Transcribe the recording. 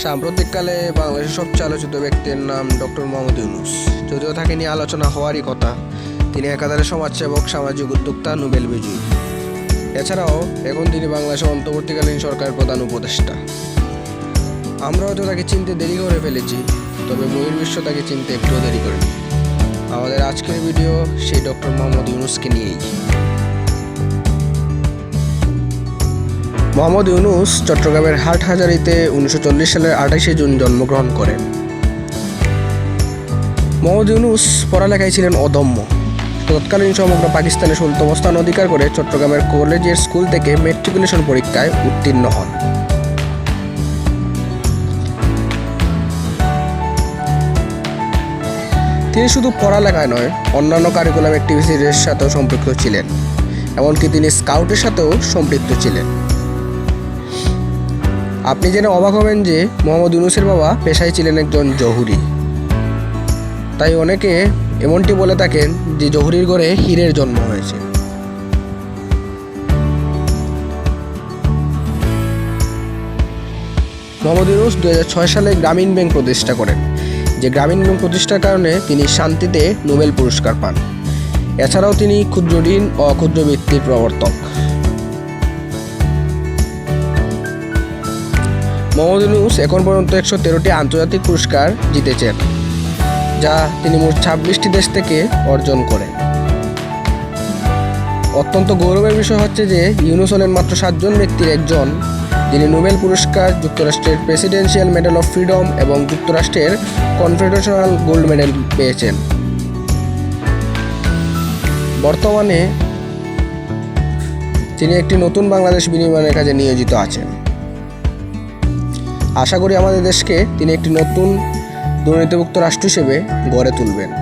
সাম্প্রতিককালে বাংলাদেশের সবচেয়ে আলোচিত ব্যক্তির নাম ডক্টর মোহাম্মদ ইউনুস। যদিও তাকে নিয়ে আলোচনা হওয়ারই কথা, তিনি একাধারে সমাজসেবক, সামাজিক উদ্যোক্তা, নোবেল বিজয়ী। এছাড়াও এখন তিনি বাংলাদেশের অন্তর্বর্তীকালীন সরকারের প্রধান উপদেষ্টা। আমরা হয়তো তাকে চিনতে দেরি করে ফেলেছি, তবে বহির্বিশ্ব তাকে চিনতে একটুও দেরি করেনি। আমাদের আজকের ভিডিও সেই ডক্টর মোহাম্মদ ইউনুসকে নিয়েই। মোহাম্মদ ইউনুস চট্টগ্রামের হাটহাজারিতে উনিশশো চল্লিশ সালের আঠাশে জুন জন্মগ্রহণ করেন। মোহাম্মদ ইউনুস পড়ালেখায় ছিলেন অদম্য। তৎকালীন সমগ্র পাকিস্তানে ষোলতম স্থান অধিকার করে চট্টগ্রামের কলেজের স্কুল থেকে মেট্রিকুলেশন পরীক্ষায় উত্তীর্ণ হন। তিনি শুধু পড়ালেখায় নয়, অন্যান্য কারিকুলাম অ্যাক্টিভিটিসের সাথেও সম্পৃক্ত ছিলেন। এমনকি তিনি স্কাউটের সাথেও সম্পৃক্ত ছিলেন। আপনি জেনে অবাক হবেন যে মোহাম্মদ ইউনুসের বাবা পেশায় ছিলেন একজন জহুরি। তাই অনেকে এমনটি বলে থাকেন যে জহুরির ঘরে হীরের জন্ম হয়েছে। মোহাম্মদ ইউনুস দুই হাজার ছয় সালে গ্রামীণ ব্যাংক প্রতিষ্ঠা করেন। যে গ্রামীণ ব্যাংক প্রতিষ্ঠার কারণে তিনি শান্তিতে নোবেল পুরস্কার পান। এছাড়াও তিনি ক্ষুদ্র ঋণ ও ক্ষুদ্র বৃত্তির প্রবর্তক। মোহাম্মদ ইউনুস এখন পর্যন্ত একশো তেরোটি আন্তর্জাতিক পুরস্কার জিতেছেন, যা তিনি মোট ছাব্বিশটি দেশ থেকে অর্জন করেন। অত্যন্ত গৌরবের বিষয় হচ্ছে যে ইউনুস হলেন মাত্র সাতজন ব্যক্তির একজন। যিনি নোবেল পুরস্কার, যুক্তরাষ্ট্রের প্রেসিডেন্সিয়াল মেডেল অফ ফ্রিডম এবং যুক্তরাষ্ট্রের কনফেডারেশনাল গোল্ড মেডেল পেয়েছেন। বর্তমানে তিনি একটি নতুন বাংলাদেশ বিনির্মাণের কাজে নিয়োজিত আছেন। আশা করি আমাদের দেশকে তিনি একটি নতুন দুর্নীতিমুক্ত রাষ্ট্র হিসেবে গড়ে তুলবেন।